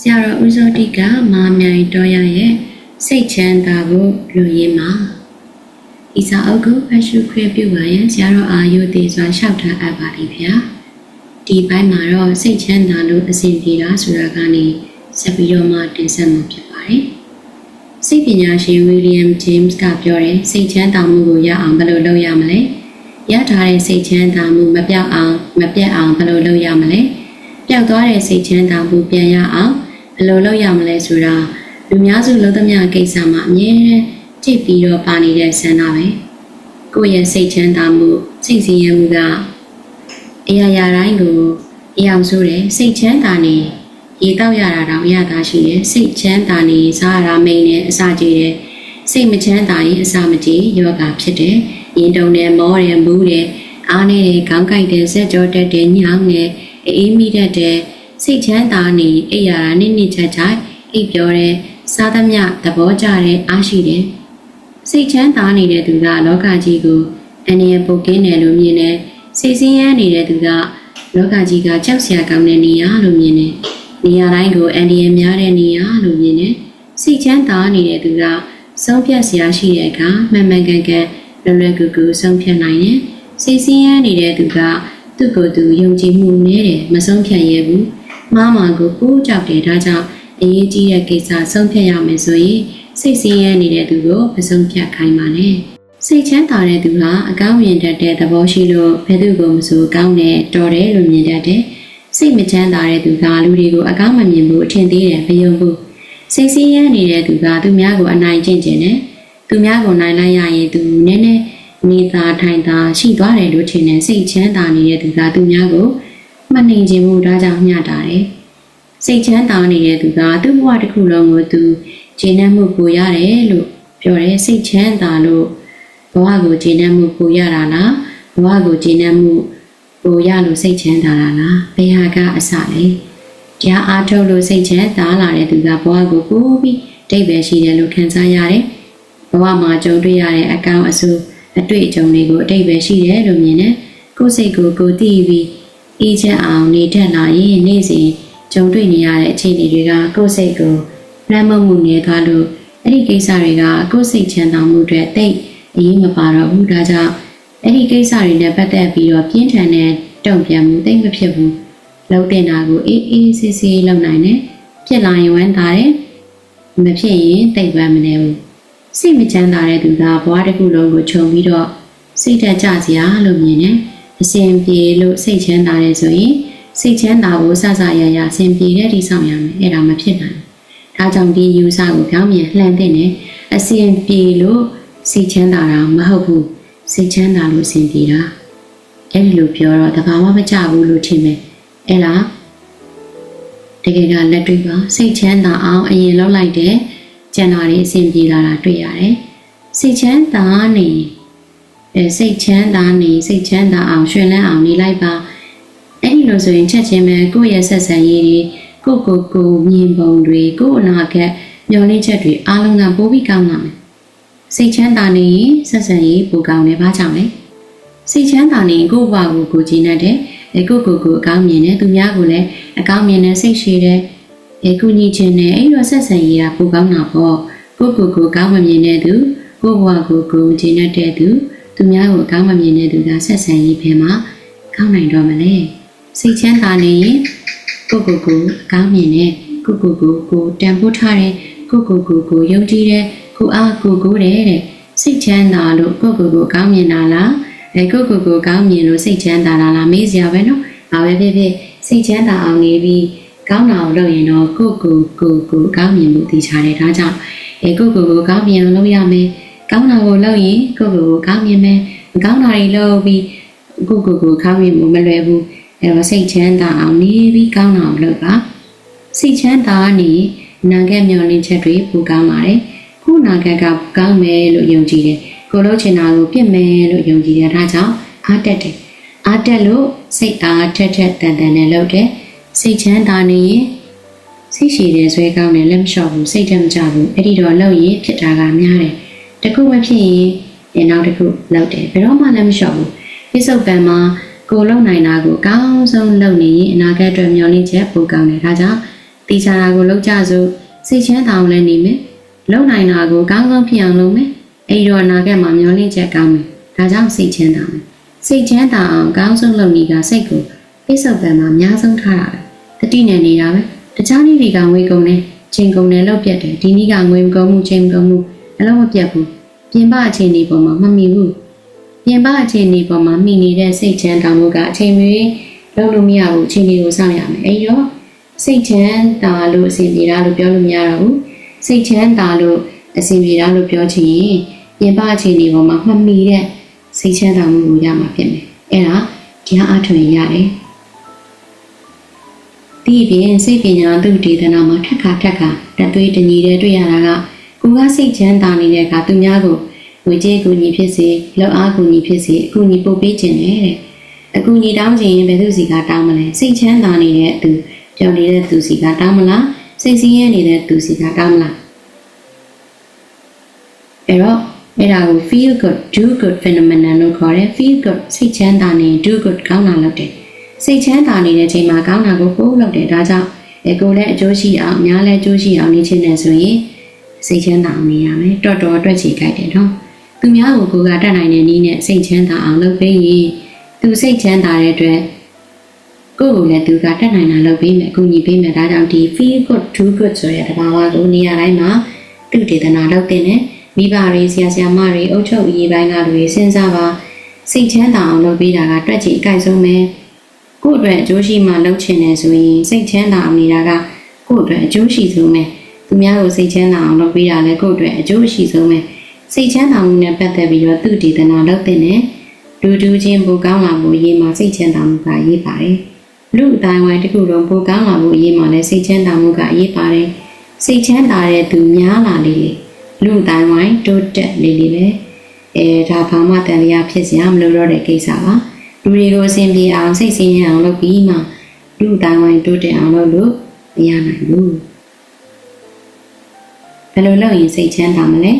ဆရာတော်ဦးစောတိကမာမြိုင်တော်ရရဲ့စိတ်ချမ်းသာဖို့လူရင်းမှာဤစာအုပ်ကိုဖတ်ရှုခွင့်ပြုပါရန်ဆရာတော်အာယုသေးစွာလျှောက်ထားအပ်ပါလိမ့်ဗျာဒီဘက်မှာတော့စိတ်ချမ်းသာလို့အစဉ်ပြေတာဆိုတာကနေဆက်ပြီးတော့မှတင်ဆက်မှာဖြစ်ပါတယ်စိတ်ပညာရှင်ဝီလီယမ်ဂျေးမ့်ကပြောတယ်စိတ်ချမ်းသာမှုကိုရအောင်ဘယ်လိုလုပ်ရမလဲရထားတဲ့စိတ်ချမ်းသာမှုမပြောက်အောင်မပြတ်အောင်ဘယ်လိုလုပ်ရမလဲပျောက်သွားတဲ့စိတ်ချမ်းသာမှုပြန်ရအောင် ဘယ်လိုလုပ်ရမလဲဆိုတာလူများစုလုံးသမျှကိစ္စမှာအမြဲတမ်းကြည့်ပြီးတော့ပါနေတဲ့ဆန္ဒပဲကိုယ့်ရဲ့စိတ်ချမ်းသာမှုစိတ်စည်ရမှုကအရာရာတိုင်းကိုအယောင်ဆိုးတယ်စိတ်ချမ်းသာနေရေတောက်ရတာတောင်အရသာရှိတယ်စိတ်ချမ်းသာနေစားရတာမိန်နဲ့အစာကြည့်တယ်စိတ်မချမ်းသာရင်အစာမကြည့်ယောဂဖြစ်တယ်ရင်တုံတယ်မောတယ်မူးတယ်အားနေတယ်ခေါင်းကိုက်တယ်စက်ကြောတက်တယ်ညောင်းတယ်အေးမိတတ်တယ် စိတ်ချမ်းသာနေအိပ်ရတာနိမ့်နိမ့်ချာချာအိပ်ပြောတယ်စားသမျှသဘောကျတယ်အားရှိတယ်စိတ်ချမ်းသာနေတဲ့သူကလောကကြီးကိုအနေရပုတ်ကင်းတယ်လို့မြင်တယ်စိတ်ဆင်းရဲနေတဲ့သူကလောကကြီးကကြောက်စရာကောင်းတဲ့နေရာလို့မြင်တယ်နေရာတိုင်းကိုအန္တရာယ်များတဲ့နေရာလို့မြင်တယ်စိတ်ချမ်းသာနေတဲ့သူကဆုံးဖြတ်စရာရှိတဲ့အခါမှန်မှန်ကန်ကန်လွယ်လွယ်ကူကူဆုံးဖြတ်နိုင်တယ်စိတ်ဆင်းရဲနေတဲ့သူကသူ့ကိုယ်သူယုံကြည်မှုနည်းတယ်မဆုံးဖြတ်ရဘူး မှားမှာကိုကိုးကြောက်တယ်ဒါကြောင့်အရေးကြီးတဲ့ကိစ္စဆုံးဖြတ်ရမယ်ဆိုရင်စိတ်ဆင်းရဲနေတဲ့သူကိုမဆုံးဖြတ်ခိုင်းပါနဲ့စိတ်ချမ်းသာတဲ့သူကအကောင်းမြင်တတ်တဲ့သဘောရှိလို့ဘယ်သူကိုမဆိုကောင်းတယ်တော်တယ်လို့မြင်တတ်တယ်စိတ်မချမ်းသာတဲ့သူကလူတွေကိုအကောင်းမမြင်ဘူးအထင်သေးတယ်မယုံဘူးစိတ်ဆင်းရဲနေတဲ့သူကသူများကိုအနိုင်ကျင့်ကျင်တယ်သူများကိုနိုင်လိုက်ရရင်သူနည်းနည်းနေသာထိုင်သာရှိသွားတယ်လို့ထင်တယ်စိတ်ချမ်းသာနေတဲ့သူကသူများကို မနှိမ်ခြင်းမှုဒါကြောင့်မျှတာတယ်စိတ်ချမ်းသာနေတဲ့သူကသူ့ဘဝတစ်ခုလုံးကိုသူကျေနပ်မှုပိုရတယ်လို့ပြောတယ်စိတ်ချမ်းသာလို့ဘဝကိုကျေနပ်မှုပိုရတာလားဘဝကိုကျေနပ်မှုပိုရလို့စိတ်ချမ်းသာတာလားဘယ်ဟာကအစလဲတရားအားထုတ်လို့စိတ်ချမ်းသာလာတဲ့သူကဘဝကိုပိုပြီးတိတ်ပဲရှိတယ်လို့ခံစားရတယ်ဘဝမှာကြုံတွေ့ရတဲ့အကောင်အဆူအတွေ့အကြုံတွေကိုအတိတ်ပဲရှိတယ်လို့မြင်တယ်ကိုယ်စိတ်ကိုကိုယ်သိပြီး အေးချမ်းအောင်နေတတ်လာရင်နေ့စဉ်ကြုံတွေ့နေရတဲ့အခြေအနေတွေကကိုယ်စိတ်ကိုလမ်းမမှုနေသွားလို့အဲ့ဒီကိစ္စတွေကကိုယ်စိတ်ချမ်းသာမှုတွေတိတ်အရေးမပါတော့ဘူးဒါကြောင့်အဲ့ဒီကိစ္စတွေနဲ့ပတ်သက်ပြီးတော့ပြင်းထန်တဲ့တုံ့ပြန်မှုတိတ်မဖြစ်ဘူးလုံးတင်တာကိုအေးအေးဆေးဆေးလုပ်နိုင်တယ်ဖြစ်လာရင်ဝမ်းသာတယ်မဖြစ်ရင်တိတ်ပန်းမနေဘူးစိတ်မချမ်းသာတဲ့သူကဘဝတစ်ခုလုံးကိုခြုံပြီးတော့စိတ်တက်ကြစရာလို့မြင်တယ် အစဉ်ပြေလို့စိတ်ချမ်းသာတယ်ဆိုရင်စိတ်ချမ်းသာဖို့စစရရအစဉ်ပြေတဲ့တိဆောင်ရမယ်အဲ့ဒါမဖြစ်နိုင်ဘူးဒါကြောင့်ဒီယူဆကိုပြောင်းပြန်လှန်သင့်တယ်အစဉ်ပြေလို့စိတ်ချမ်းသာတာမဟုတ်ဘူးစိတ်ချမ်းသာလို့အစဉ်ပြေတာအဲ့ဒီလိုပြောတော့တဘာမှမကြဘူးလို့ထင်မယ်အဲ့လားတကယ်ကလက်တွေ့ပါစိတ်ချမ်းသာအောင်အရင်လောက်လိုက်တဲ့ကျန်တာတွေအစဉ်ပြေလာတာတွေ့ရတယ်စိတ်ချမ်းသာနေ အဲစိတ်ချမ်းသာနေစိတ်ချမ်းသာအောင်ရှင်လန်းအောင်နေလိုက်ပါအဲ့ဒီလိုဆိုရင်ချက်ချင်းပဲကိုယ့်ရဲ့ဆက်ဆံရေးတွေကိုယ့်ကိုယ်ကိုမြင်ပုံတွေကိုယ့်အနာဂတ်မျှော်လင့်ချက်တွေအားလုံးကပိုးပြီးကောင်းလာမယ်စိတ်ချမ်းသာနေရင်ဆက်ဆံရေးပိုကောင်းတယ်ဘာကြောင့်လဲစိတ်ချမ်းသာနေရင်ကိုယ့်ဘဝကိုကိုယ်ကြည်နေတယ်အဲကိုယ့်ကိုယ်ကိုအကောင်းမြင်တယ်သူများကိုလည်းအကောင်းမြင်တယ်စိတ်ရှိတယ်အဲကုညီခြင်းနဲ့အဲ့လိုဆက်ဆံရေးကပိုကောင်းတာပေါ့ကိုယ့်ကိုယ်ကိုကောင်းမမြင်တဲ့သူကိုယ့်ဘဝကိုကိုယ်ကြည်နေတဲ့သူ သူများကိုအကောင်းမမြင်တဲ့သူကဆက်ဆံရေးဖဲမှာကောင်းနိုင်တော့မလဲစိတ်ချမ်းသာနေရင်ကိုယ့်ကိုယ်ကိုအကောင်းမြင်တဲ့ကိုယ့်ကိုယ်ကိုကိုတန်ဖိုးထားတဲ့ကိုယ့်ကိုယ်ကိုကိုယုံကြည်တဲ့ကိုအားကိုကိုတဲ့တဲ့စိတ်ချမ်းသာလို့ကိုယ့်ကိုယ်ကိုကောင်းမြင်တာလားအဲကိုယ့်ကိုယ်ကိုကောင်းမြင်လို့စိတ်ချမ်းသာတာလားမေးစရာပဲနော်။ဒါပဲဖြစ်ဖြစ်စိတ်ချမ်းသာအောင်နေပြီးကောင်းတာကိုလုပ်ရင်တော့ကိုယ့်ကိုယ်ကိုကိုကောင်းမြင်မှုသိချတယ်ဒါကြောင့်အဲကိုယ့်ကိုယ်ကိုကောင်းမြင်အောင်လုပ်ရမယ်။ ကောင်းတာကိုလုပ်ရင်ကိုယ့်ကိုယ်ကိုကောင်းမြင်မယ်။မကောင်းတာတွေလုပ်ပြီးကိုယ့်ကိုယ်ကိုကောင်းမြင်မှုမလွယ်ဘူး။အဲတော့စိတ်ချမ်းသာအောင်နေပြီးကောင်းတာကိုလုပ်ပါ။စိတ်ချမ်းသာနေနာဂတ်မျှော်လင့်ချက်တွေပိုကောင်းလာတယ်။ခုနာဂတ်ကကောင်းမယ်လို့ယုံကြည်တယ်။ကိုလို့ချင်တာကိုပြစ်မယ်လို့ယုံကြည်တယ်ဒါကြောင့်အားတက်တယ်။အားတက်လို့စိတ်အားထက်ထက်တန်တန်နဲ့လုပ်တယ်။စိတ်ချမ်းသာနေရင်စိတ်ရှိတယ်ဆွဲကောင်းတယ်လက်မလျှော့ဘူးစိတ်တက်မကြဘူးအဲ့ဒီတော့လုပ်ရင်ဖြစ်တာကများတယ်။ တခုမဖြစ်ရင်ဒီနောက်တစ်ခုလုပ်တယ်ဘယ်တော့မှလက်မလျှော့ဘူး။ပြစ္ဆုတ်ပံမှာကိုလုံနိုင်တာကိုအကောင်းဆုံးလုပ်နေရင်အနာဂတ်အတွက်မျှော်လင့်ချက်ပိုကောင်းတယ်ဒါကြောင့်တေချာတာကိုလောက်ကြစို့စိတ်ချမ်းသာအောင်လည်းနေမယ်လုံနိုင်တာကိုကောင်းကောင်းဖြစ်အောင်လုပ်မယ်အဲ့တော့အနာဂတ်မှာမျောလင့်ချက်ကောင်းမယ်ဒါကြောင့်စိတ်ချမ်းသာမယ်စိတ်ချမ်းသာအောင်ကောင်းဆုံးလုပ်နည်းကစိတ်ကိုပိဿုပံမှာအများဆုံးထားတာပဲတတိနဲ့နေတာပဲတခြားနည်းတွေကငွေကုန်တယ်ချိန်ကုန်တယ်လောက်ပြတ်တယ်ဒီနည်းကငွေမကုန်မှုချိန်မကုန်မှု အလုံးမပြတ်ဘူးပြင်ပအခြေအနေပေါ်မှာမမီဘူးပြင်ပအခြေအနေပေါ်မှာမိနေတဲ့စိတ်ချမ်းသာမှုကအချိန်မီလုပ်လို့မရဘူးအခြေအနေကိုစောင့်ရမယ်အဲ့တော့စိတ်ချမ်းသာလို့အဆင်ပြေတာလို့ပြောလို့မရတော့ဘူးစိတ်ချမ်းသာလို့အဆင်ပြေတာလို့ပြောချင်ရင်ပြင်ပအခြေအနေပေါ်မှာမမီတဲ့စိတ်ချမ်းသာမှုကိုရမှာဖြစ်မယ်အဲ့ဒါတရားအထွင်ရတယ်ဒီပြင်စိတ်ပညာသူဒေသနာမှာထက်ခါထက်ခါတက်သွေးတညီတဲ့တွေ့ရတာက ကိုကစိတ်ချမ်းသာနေတဲ့အခါသူများကိုငွေကြေးကူညီဖြစ်စေလောက်အားကူညီဖြစ်စေအကူညီပို့ပေးခြင်းနဲ့တဲ့အကူညီတောင်းခြင်းရင်ဘယ်သူစီကတောင်းမလဲစိတ်ချမ်းသာနေတဲ့သူပြောနေတဲ့သူစီကတောင်းမလားစိတ်ဆင်းရဲနေတဲ့သူစီကတောင်းမလားအဲ့တော့အဲ့ဒါကို feel good do good phenomenon လို့ခေါ်တယ် feel good စိတ်ချမ်းသာနေ do good ကောင်းတာလုပ်တယ်စိတ်ချမ်းသာနေတဲ့ချိန်မှာကောင်းတာကိုပို့လုပ်တယ်ဒါကြောင့်အကိုလည်းအကျိုးရှိအောင်အများလည်းအကျိုးရှိအောင်နေခြင်းနဲ့ဆိုရင် စိတ်ချမ်းသာအောင်နေရမယ်တော်တော်အတွက်ချေကြိုက်တယ်နော်သူများကိုကိုကတတ်နိုင်တဲ့နည်းနဲ့စိတ်ချမ်းသာအောင်လုပ်ပေးရင်သူစိတ်ချမ်းသာတဲ့အတွက်ကိုယ့်ကိုလည်းသူကတတ်နိုင်တာလုပ်ပေးမယ်အကူအညီပေးမယ်ဒါကြောင့်ဒီ feel good do good ဆိုတဲ့တဘာဝကိုနေရာတိုင်းမှာသူဒေသနာလုပ်တင်တယ်မိဘတွေဆရာဆရာမတွေအုပ်ချုပ်ရေးပိုင်းကလူတွေစဉ်းစားပါစိတ်ချမ်းသာအောင်လုပ်ပေးတာကတွက်ကြည့်အကြိုက်ဆုံးပဲကိုယ့်အတွက်အကျိုးရှိမှလုပ်ချင်တယ်ဆိုရင်စိတ်ချမ်းသာအောင်နေတာကကိုယ့်အတွက်အကျိုးရှိဆုံးပဲ သူများကိုစိတ်ချမ်းသာအောင်လုပ်ပေးတာလည်းကိုယ့်အတွက်အကျိုးရှိဆုံးပဲစိတ်ချမ်းသာမှုနဲ့ပတ်သက်ပြီးတော့သူဒေသနာလုပ်တင်တယ်ဒူဒူချင်းပိုကောင်းလာဖို့ရေးမှာစိတ်ချမ်းသာမှုကရေးပါတယ်လူအတိုင်းဝိုင်းတစ်ခုလုံးပိုကောင်းလာဖို့ရေးမှာလည်းစိတ်ချမ်းသာမှုကရေးပါတယ်စိတ်ချမ်းသာတဲ့သူများလာလေလေလူအတိုင်းဝိုင်းတိုးတက်လေလေပဲအဲဒါဘာမှတန်လျာဖြစ်စရာမလိုတော့တဲ့ကိစ္စပါလူတွေကိုအဆင်ပြေအောင်စိတ်ဆင်းရဲအောင်လုပ်ပြီးမှလူအတိုင်းဝိုင်းတိုးတက်အောင်လုပ်လို့မရနိုင်ဘူး ဘယ်လိုလုပ်ရင်စိတ်ချမ်းသာမလဲ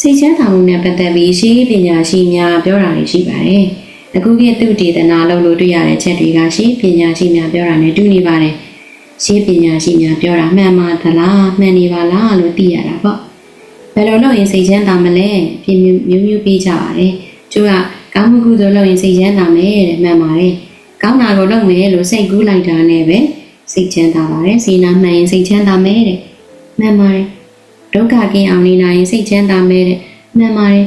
စိတ်ချမ်းသာမှုနဲ့ပတ်သက်ပြီးရှိပညာရှိများပြောတာတွေရှိပါတယ်။အခုခေတ်သူဒေသနာလုပ်လို့တွေ့ရတဲ့ချက်တွေကရှိပညာရှိများပြောတာနဲ့တူနေပါတယ်။ရှိပညာရှိများပြောတာမှန်ပါသလားမှန်နေပါလားလို့သိရတာပေါ့။ဘယ်လိုလုပ်ရင်စိတ်ချမ်းသာမလဲပြင်မျိုးမျိုးပြေးကြပါတယ်။သူကကောင်းမှုကုသိုလ်လုပ်ရင်စိတ်ချမ်းသာမယ်တဲ့မှန်ပါတယ်။ကောင်းတာကိုလုပ်မယ်လို့စိတ်ကူးလိုက်တာနဲ့ပဲ စိတ်ချမ်းသာပါတယ်။စေနာမှန်ရင်စိတ်ချမ်းသာမယ်တဲ့မှန်ပါတယ်။ဒုက္ခကင်းအောင်နေနိုင်ရင်စိတ်ချမ်းသာမယ်တဲ့မှန်ပါတယ်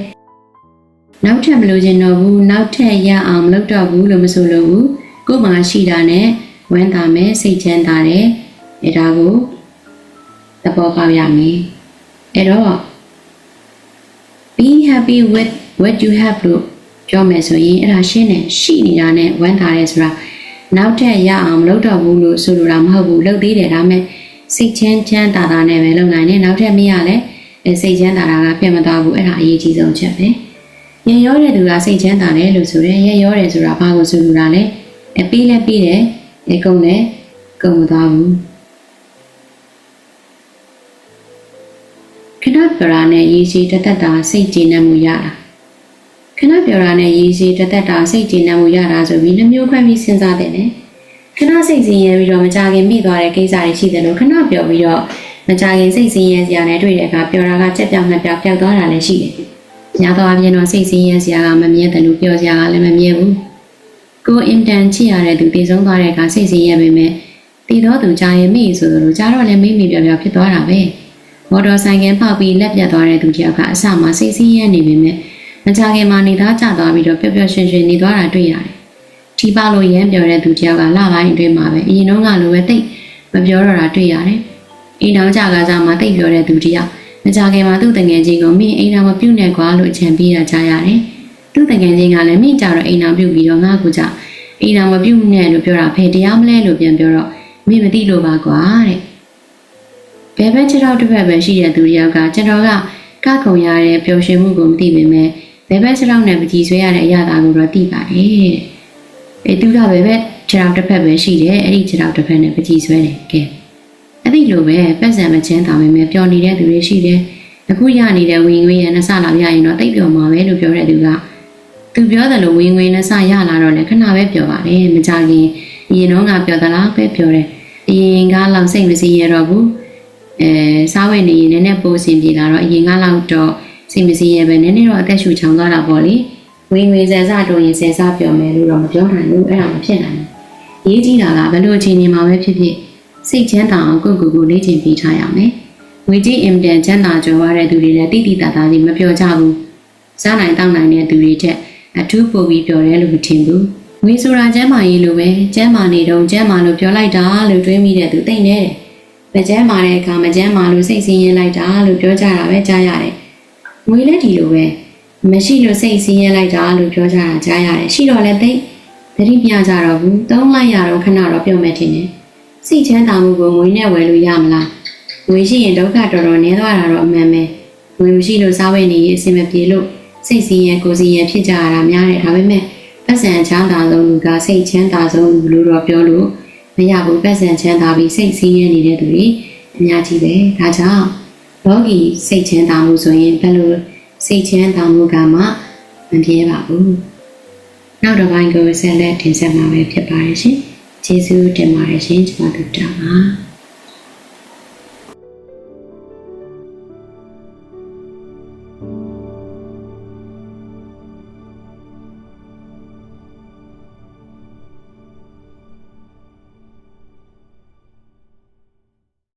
နောက်ထပ်မလို့ခြင်းတော့ဘူးနောက်ထပ်ရအောင်မလုပ်တော့ဘူးလို့မဆိုလို့ဘူးကိုယ်မှာရှိတာနဲ့ဝမ်းသာမယ်စိတ်ချမ်းသာတယ်အဲဒါကိုသဘောပေါက်ရမယ်အဲ့တော့ be happy with what you have လို့ပြောမယ်ဆိုရင်အဲ့ဒါရှင်းတယ်ရှိနေတာနဲ့ဝမ်းသာတယ်ဆိုတာ နောက်ထပ်ရအောင်မလုပ်တော့ဘူးလို့ဆိုလိုတာမဟုတ်ဘူးလုပ်သေးတယ်ဒါပေမဲ့စိတ်ချမ်းချမ်းသာသာနဲ့ပဲလုပ်နိုင်တယ်နောက်ထပ်မရလဲအဲစိတ်ချမ်းသာတာကပြတ်မသွားဘူးအဲ့ဒါအရေးကြီးဆုံးချက်ပဲရရောတဲ့သူကစိတ်ချမ်းသာတယ်လို့ဆိုရဲရရောတယ်ဆိုတာဘာကိုဆိုလိုတာလဲအပေးလဲပေးတယ်အကုန်လည်းကုန်မသွားဘူးခဏပြောတာနဲ့ရေးရှိတသက်တာစိတ်ကြည်နပ်မှုရတာ ခဏပြောတာနဲ့ရေးရှိတသက်တာစိတ်ကြည်နပ်မှုရတာဆိုပြီးနှမျိုးခွဲပြီးစဉ်းစားတယ်နဲ့ခဏစိတ်ဆင်းရဲပြီးတော့မကြခင်မိသွားတဲ့ကိစ္စတွေရှိတယ်လို့ခဏပြောပြီးတော့မကြခင်စိတ်ဆင်းရဲစရာနဲ့တွေ့တဲ့အခါပြောတာကကြက်ပြောင်နှစ်ပြောင်ပျောက်သွားတာလည်းရှိတယ်။ညာတော့အပြင်တော့စိတ်ဆင်းရဲစရာကမမြဲတယ်လို့ပြောစရာကလည်းမမြဲဘူး။ကိုအင်တန်ချစ်ရတဲ့သူတည်ဆုံးသွားတဲ့အခါစိတ်ဆင်းရဲပေမဲ့တည်တော့သူကြာရင်မိဆိုလို့ကြာတော့လည်းမိမိပြောင်ပြောင်ဖြစ်သွားတာပဲ။မော်တော်ဆိုင်ကပေါက်ပြီးလက်ပြတ်သွားတဲ့သူတယောက်ကအစမှစိတ်ဆင်းရဲနေပေမဲ့ မကြခင်မှာနေသားကျသွားပြီးတော့ပျော်ပျော်ရွှင်ရွှင်နေသွားတာတွေ့ရတယ်။ထီပါလို့ရမ်းပြောတဲ့သူတယောက်ကလပိုင်းအတွင်းမှာပဲအရင်တော့ကလိုပဲတိတ်မပြောတော့တာတွေ့ရတယ်။အိမ်တော်ကြကစားမှတိတ်ပြောတဲ့သူတယောက်မကြခင်မှာသူ့တငယ်ချင်းကိုမင်းအိမ်တော်မပြုတ်နဲ့ကွာလို့အချံပေးတာကြားရတယ်။သူ့တငယ်ချင်းကလည်းမင်းကြတော့အိမ်တော်ပြုတ်ပြီးတော့ငါ့ကိုကြအိမ်တော်မပြုတ်နဲ့လို့ပြောတာဖေတရားမလဲလို့ပြန်ပြောတော့မင်းမသိလို့ပါကွာတဲ့။ဘယ်ဘက်ခြေထောက်တစ်ဖက်ပဲရှိတဲ့သူတယောက်ကကျွန်တော်ကကခုံရတဲ့ပျော်ရွှင်မှုကိုမသိပေမဲ့ ဘယ်ဘက်ခြေထောက်နဲ့ပကြီးဆွဲရတဲ့အရာတာကိုတော့သိပါတယ်တဲ့။အဲသူကဘယ်ဘက်ခြေထောက်တစ်ဖက်ပဲရှိတယ်အဲ့ဒီခြေထောက်တစ်ဖက်နဲ့ပကြီးဆွဲတယ်ကဲ။အဲ့ဒီလိုပဲပတ်စံမချင်းတာပဲမဲ့ပျော်နေတဲ့သူတွေရှိတယ်။အခုရနေတဲ့ဝင်ငွေရနှစ်ဆလောက်ရရင်တော့တိတ်ပျော်မှာပဲလို့ပြောတဲ့သူကသူပြောတယ်လို့ဝင်ငွေနှစ်ဆရလာတော့လေခဏပဲပျော်ပါလေမကြခင်အရင်တော့ငါပျော်သလားပဲပျော်တယ်အရင်ကလောက်စိတ်မစင်းရတော့ဘူးအဲစားဝယ်နေရင်လည်းနည်းနည်းပိုးစင်ပြေလာတော့အရင်ကလောက်တော့ စိတ်မစင်းရပဲနည်းနည်းတော့အသက်ရှူချောင်သွားတာပေါ့လေဝင်ငွေဆယ်စားတော့ရင်ဆယ်စားပြောမယ်လို့တော့မပြောနိုင်ဘူးအဲ့ဒါမဖြစ်နိုင်ဘူးရေးကြည့်တာကဘယ်လိုအချိန်ဒီမှာပဲဖြစ်ဖြစ်စိတ်ချမ်းသာအောင်ကိုယ့်ကိုယ်ကိုလေ့ကျင့်ပေးထားရမယ်ငွေကြီးအင်တန်ချမ်းသာကြွယ်ဝတဲ့သူတွေလည်းတိတိတတ်တာကြီးမပြောကြဘူးစားနိုင်တောင်းနိုင်တဲ့သူတွေထက်အထူးပိုပြီးပြောတယ်လို့မထင်ဘူးငွေဆိုတာကျမ်းမာရေးလိုပဲကျမ်းမာနေတော့ကျမ်းမာလို့ပြောလိုက်တာလို့တွေးမိတဲ့သူသိနေတယ်မကျမ်းမာတဲ့အခါမကျမ်းမာလို့စိတ်ဆင်းရဲလိုက်တာလို့ပြောကြတာပဲကြားရတယ် ငွေလည်းဒီလိုပဲမရှိလို့စိတ်ဆင်းရဲလိုက်တာလို့ပြောကြတာကြားရတယ်ရှိတော့လည်းသိသတိပြကြတော့ဘူးသုံးလိုက်ရတော့ခဏတော့ပြောမယ်ထင်တယ်စိတ်ချမ်းသာမှုကိုငွေနဲ့ဝယ်လို့ရမလားငွေရှိရင်ဒုက္ခတော်တော်နည်းသွားတာတော့အမှန်ပဲငွေမရှိလို့စားဝယ်နေရေးအဆင်မပြေလို့စိတ်ဆင်းရဲကိုယ်ဆင်းရဲဖြစ်ကြရတာများတယ်ဒါပေမဲ့ပတ်စံချမ်းသာဆုံးလူကစိတ်ချမ်းသာဆုံးလူလို့တော့ပြောလို့မရဘူးပတ်စံချမ်းသာပြီးစိတ်ဆင်းရဲနေတဲ့သူတွေအများကြီးပဲဒါကြောင့် လောကီစိတ်ချမ်းသာမှုဆိုရင်ဘယ်လိုစိတ်ချမ်းသာမှုကမှမပြေပါဘူးနောက်တစ်ပိုင်းကိုဆက်လက်တင်ဆက်မှာပဲဖြစ်ပါတယ်ရှင်ကျေးဇူးတင်ပါတယ်ရှင်ကျွန်တော်တို့တာပါ